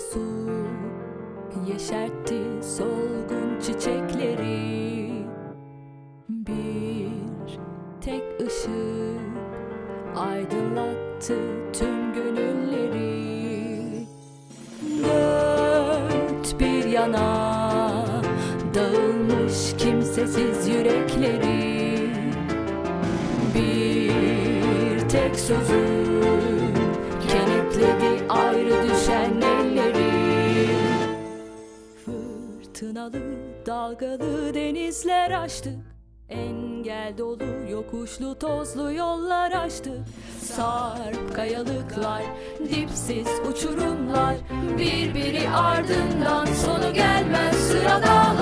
su. Yeşertti solgun çiçekleri. Bir tek ışık aydınlattı tüm gönülleri. Dört bir yana dağılmış kimsesiz yürekleri. Bir tek sözün Fırtınalı dalgalı denizler aştık Engel dolu yokuşlu tozlu yollar aştık Sarp kayalıklar, dipsiz uçurumlar Birbiri ardından